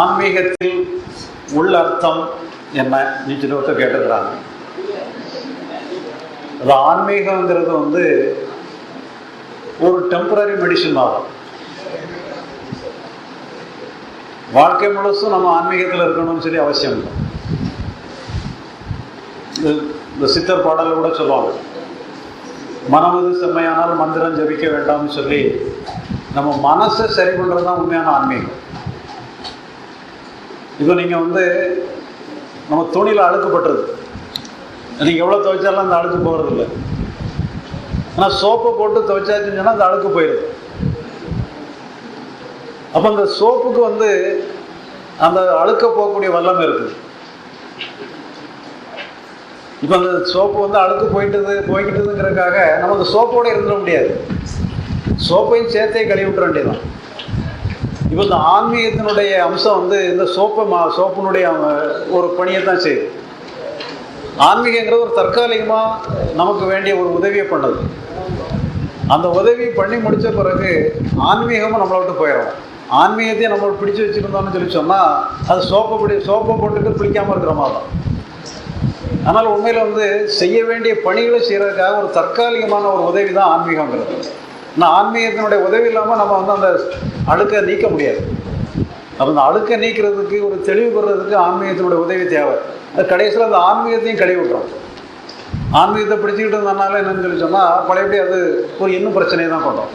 ஆன்மீகத்தில் உள்ள அர்த்தம் என்ன? நீச்சு ஒருத்தர் கேட்டுக்கிறாங்க அது ஆன்மீகங்கிறது வந்து ஒரு டெம்பரரி மெடிசன் ஆகும். வாழ்க்கை முழுசும் நம்ம ஆன்மீகத்தில் இருக்கணும்னு சொல்லி அவசியம் இல்லை. இந்த சித்தர் பாடல் கூட சொல்லுவாங்க. மனமது செம்மையானால் மந்திரம் ஜபிக்க வேண்டாம்னு சொல்லி நம்ம மனசை சரி பண்ணுறது தான் உண்மையான ஆன்மீகம். இப்போ நீங்கள் வந்து நம்ம துணியில் அழுக்குப்பட்டுருது நீங்கள் எவ்வளோ துவைச்சாலும் அந்த அழுக்கு போகிறதில்ல ஆனால் சோப்பை போட்டு துவைச்சாச்சுன்னு சொன்னால் அந்த அழுக்கு போயிடுது அப்போ அந்த சோப்புக்கு வந்து அந்த அழுக்க போகக்கூடிய வல்லமை இருக்குது. இப்போ அந்த சோப்பு வந்து அழுக்கு போயிட்டது போய்கிட்டதுங்கிறதுக்காக நம்ம அந்த சோப்போடு இருந்துட முடியாது. சோப்பையும் சேர்த்தே கழுவி விட்டுற வேண்டியதான் இப்போ இந்த ஆன்மீகத்தினுடைய அம்சம் வந்து இந்த சோப்பை மா சோப்பினுடைய ஒரு பணியை தான் செய்யுது. ஆன்மீகங்கிறது ஒரு தற்காலிகமாக நமக்கு வேண்டிய ஒரு உதவியை பண்ணுது. அந்த உதவி பண்ணி முடித்த பிறகு ஆன்மீகமும் நம்மளை விட்டு போயிடும் ஆன்மீகத்தையும் நம்ம பிடிச்சு வச்சுருந்தோம்னு சொல்லி சொன்னால் அது சோப்பை பிடி சோப்பை போட்டுட்டு பிடிக்காமல் இருக்கிற மாதிரி தான். ஆனால் உண்மையில் வந்து செய்ய வேண்டிய பணிகளை செய்கிறதுக்காக ஒரு தற்காலிகமான ஒரு உதவி தான் ஆன்மீகங்கிறது. ஆனால் ஆன்மீகத்தினுடைய உதவி இல்லாமல் நம்ம வந்து அந்த அழுக்கை நீக்க முடியாது. அப்போ அந்த அழுக்கை நீக்கிறதுக்கு ஒரு தெளிவு பெறுறதுக்கு ஆன்மீகத்தினுடைய உதவி தேவை. அது கடைசியில் அந்த ஆன்மீகத்தையும் கழுவி ஆன்மீகத்தை பிடிச்சிக்கிட்டு இருந்தனால என்னன்னு சொல்லி சொன்னால் பழையபடி அது ஒரு இன்னும் பிரச்சனையை தான் கொண்டோம்.